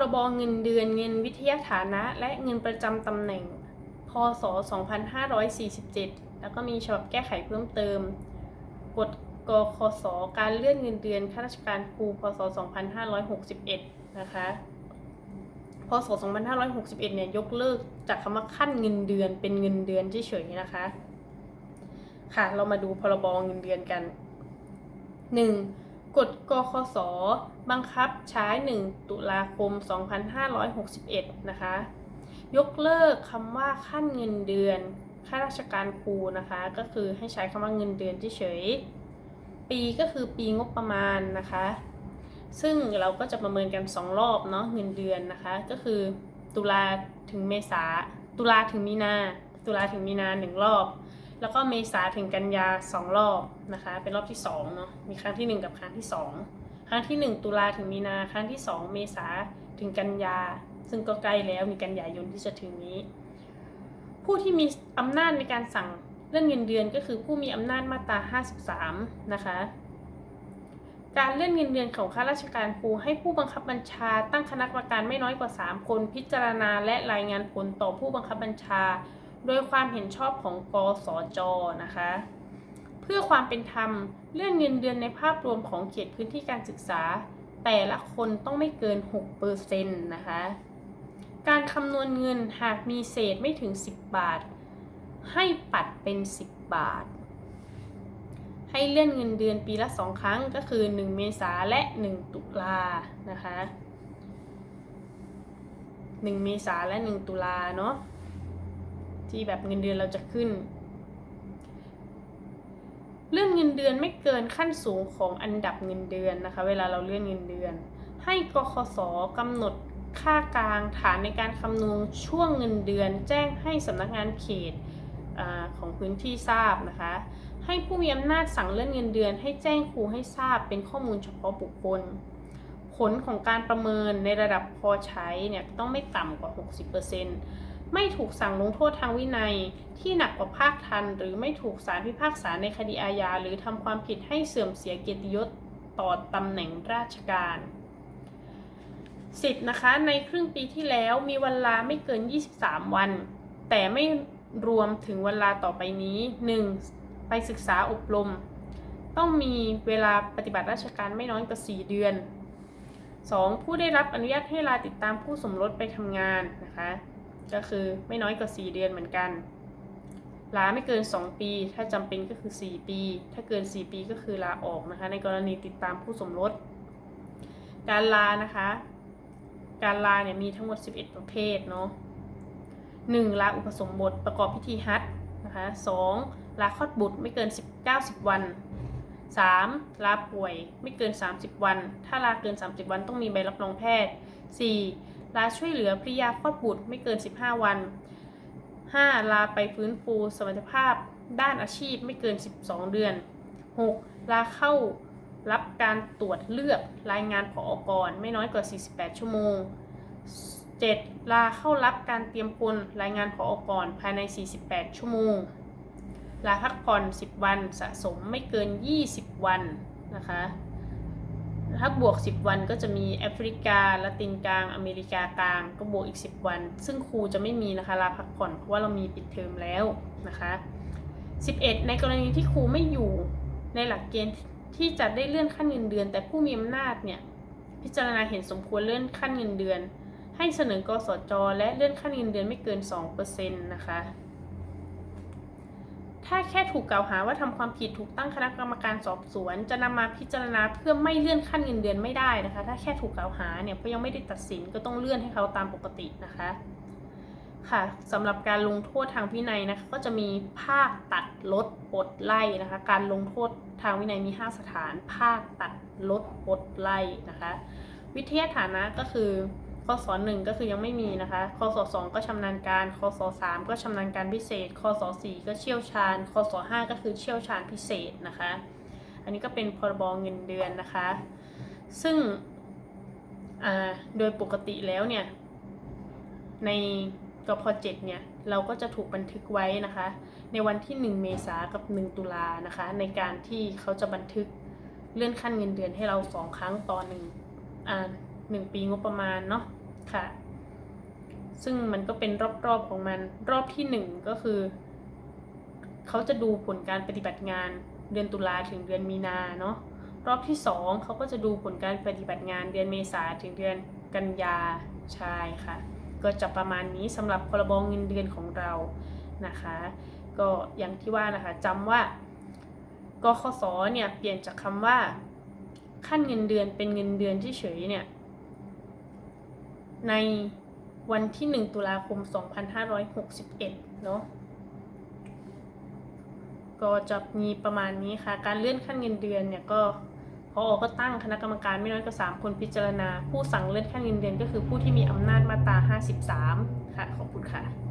รบเงินเดือนเงินวิทยาฐานะ และเงินประจำตำแหน่ง พศ 2547 แล้วก็มีฉบับแก้ไขเพิ่มเติม กฎกคสการเลื่อนเงินเดือนข้าราชการครู พศ 2561 นะคะ พศ 2561 เนี่ยยกเลิกจากคำว่าขั้นเงินเดือนเป็นเงินเดือนเฉยๆนะคะ ค่ะ เรามาดูพรบเงินเดือนกัน 1. กฎกคส บังคับใช้ 1 ตุลาคม 2561 นะคะ ยกเลิกคำว่าขั้นเงินเดือนข้าราชการครูนะคะ ก็คือให้ใช้คำว่าเงินเดือนเฉยๆปีก็คือปีงบประมาณนะคะ ซึ่งเราก็จะประเมินกัน 2 รอบเนาะเงินเดือนนะคะ ก็คือตุลาถึงเมษาตุลาถึงมีนา ตุลาถึงมีนาหนึ่งรอบ แล้วก็เมษาถึงกันยาสองรอบนะคะ เป็นรอบที่สองเนาะมีครั้งที่หนึ่งกับครั้งที่สองครั้งที่หนึ่งตุลาถึงมีนาครั้งที่สองเมษาถึงกันยา ซึ่งก็ใกล้แล้วมีกันยายนที่จะถึงนี้ ผู้ที่มีอำนาจในการสั่งเลื่อนเงินเดือนก็คือผู้มีอำนาจมาตรา 53 นะคะ การเลื่อนเงินเดือนของข้าราชการครูให้ผู้บังคับบัญชา ตั้งคณะกรรมการไม่น้อยกว่า 3 คนพิจารณาและรายงานผลต่อผู้บังคับบัญชา โดยความเห็นชอบของกสจนะคะ เพื่อความเป็นธรรมเลื่อนเงินเดือนในภาพรวมของเขตพื้นที่การศึกษา แต่ละคนต้องไม่เกิน6%นะคะ การคำนวณเงินหากมีเศษไม่ถึง 10 บาท ให้ปัดเป็น 10 บาท ให้เลื่อนเงินเดือนปีละ2ครั้งก็คือ 1 เมษาและ 1 ตุลานะคะ 1 เมษาและ 1 ตุลาเนาะ ที่แบบเงินเดือนเราจะขึ้น เลื่อนเงินเดือนไม่เกินขั้นสูงของอันดับเงินเดือนนะคะ เวลาเราเลื่อนเงินเดือน ให้กคสกำหนดค่ากลางฐานในการคำนวณช่วงเงินเดือน แจ้งให้สำนักงานเขตอของพื้นที่ทราบนะคะ ให้ผู้มีอำนาจสั่งเลื่อนเงินเดือน ให้แจ้งครูให้ทราบเป็นข้อมูลเฉพาะบุคคล ผลของการประเมินในระดับพอใช้เนี่ยต้องไม่ต่ำกว่า 60% ไม่ถูกสั่งลงโทษทางวินัย ที่หนักกว่าภาคทัน หรือไม่ถูกศาลพิพากษาในคดีอาญาหรือทำความผิดให้เสื่อมเสียเกียรติยศต่อตำแหน่งราชการสิทธ์นะคะ ในครึ่งปีที่แล้วมีวันลาไม่เกิน 23 วัน แต่ไม่รวมถึงวันลาต่อไปนี้ 1. ไปศึกษาอบรม ต้องมีเวลาปฏิบัติราชการไม่น้อยกว่า 4 เดือน 2. ผู้ได้รับอนุญาตให้ลาติดตามผู้สมรสไปทำงานนะคะ ก็คือไม่น้อยกว่า 4 เดือนเหมือนกัน ลาไม่เกิน 2 ปี ถ้าจำเป็นก็คือ 4 ปี ถ้าเกิน 4 ปีก็คือลาออกนะคะ ในกรณีติดตามผู้สมรส การลานะคะ การลาเนี่ยมีทั้งหมด 11 ประเภทเนาะ 1. ลาอุปสมบทประกอบพิธีฮัจญ์นะคะ 2. ลาคลอดบุตรไม่เกิน 90 วัน 3. ลาป่วยไม่เกิน 30 วัน ถ้าลาเกิน 30 วันต้องมีใบรับรองแพทย์ 4. ลาช่วยเหลือภริยาคลอดบุตรไม่เกิน 15 วัน 5. ลาไปฟื้นฟูสมรรถภาพ ด้านอาชีพไม่เกิน 12 เดือน 6. ลาเข้ารับการตรวจเลือกรายงานผออกรไม่น้อยกว่า 48 ชั่วโมง 7. ลาเข้ารับการเตรียมพลรายงานผออกรภายใน 48 ชั่วโมง ลาพักผ่อน 10 วันสะสมไม่เกิน 20 วันนะคะ ถ้าบวก 10 วันก็จะมีแอฟริกาละตินกลาง อเมริกากลาง ก็บวกอีก 10 วัน ซึ่งครูจะไม่มีนะคะลาพักผ่อนเพราะว่าเรามีปิดเทอมแล้วนะคะ 11 ในกรณีที่ครูไม่อยู่ในหลักเกณฑ์ที่จะได้เลื่อนขั้นเงินเดือน แต่ผู้มีอำนาจเนี่ยพิจารณาเห็นสมควรเลื่อนขั้นเงินเดือน ให้เสนอกสจและเลื่อนขั้นเงินเดือนไม่เกิน 2%นะคะ ถ้าแค่ถูกกล่าวหาว่าทำความผิดถูกตั้งคณะกรรมการสอบสวน จะนำมาพิจารณาเพื่อไม่เลื่อนขั้นเงินเดือนไม่ได้นะคะ ถ้าแค่ถูกกล่าวหาเนี่ยเพราะยังไม่ได้ตัดสินก็ต้องเลื่อนให้เขาตามปกตินะคะค่ะสำหรับการลงโทษทางวินัยนะคะก็จะมีภาคตัดลดปลดไล่นะคะ การลงโทษทางวินัยมี 5 สถาน ภาคตัดลดปลดไล่นะคะ วิทยาฐานะก็คือ คศหนึ่งก็คือยังไม่มีนะคะคศสอสองก็ชำนาญการคศสอสามก็ชำนาญการพิเศษคศสี่ก็เชี่ยวชาญคศห้าก็คือเชี่ยวชาญพิเศษนะคะ อันนี้ก็เป็นพรบเงินเดือนนะคะ ซึ่งโดยปกติแล้วเนี่ย ในกพ7เนี่ยเราก็จะถูกบันทึกไว้นะคะ ในวันที่ 1 เมษากับ 1 ตุลานะคะ ในการที่เขาจะบันทึกเลื่อนขั้นเงินเดือนให้เรา2ครั้งต่อหนึ่งอ่าหนึ่งปีงบประมาณเนาะ ค่ะ ซึ่งมันก็เป็นรอบๆของมัน รอบที่หนึ่งก็คือ เขาจะดูผลการปฏิบัติงานเดือนตุลาถึงเดือนมีนาเนาะ รอบที่สองเขาก็จะดูผลการปฏิบัติงานเดือนเมษาถึงเดือนกันยาใช่ค่ะ ก็จะประมาณนี้สำหรับพรบงเงินเดือนของเรานะคะ ก็อย่างที่ว่านะคะจำว่ากคสเนี่ยเปลี่ยนจากคำว่าขั้นเงินเดือนเป็นเงินเดือนเฉยๆเนี่ย ในวันที่ 1 ตุลาคม 2561 เนาะก็จะมีประมาณนี้ค่ะ การเลื่อนขั้นเงินเดือนเนี่ยก็พออก็ตั้งคณะกรรมการไม่น้อยกว่า3คนพิจารณา ผู้สั่งเลื่อนขั้นเงินเดือนก็คือผู้ที่มีอำนาจมาตรา 53 ค่ะ ขอบคุณค่ะ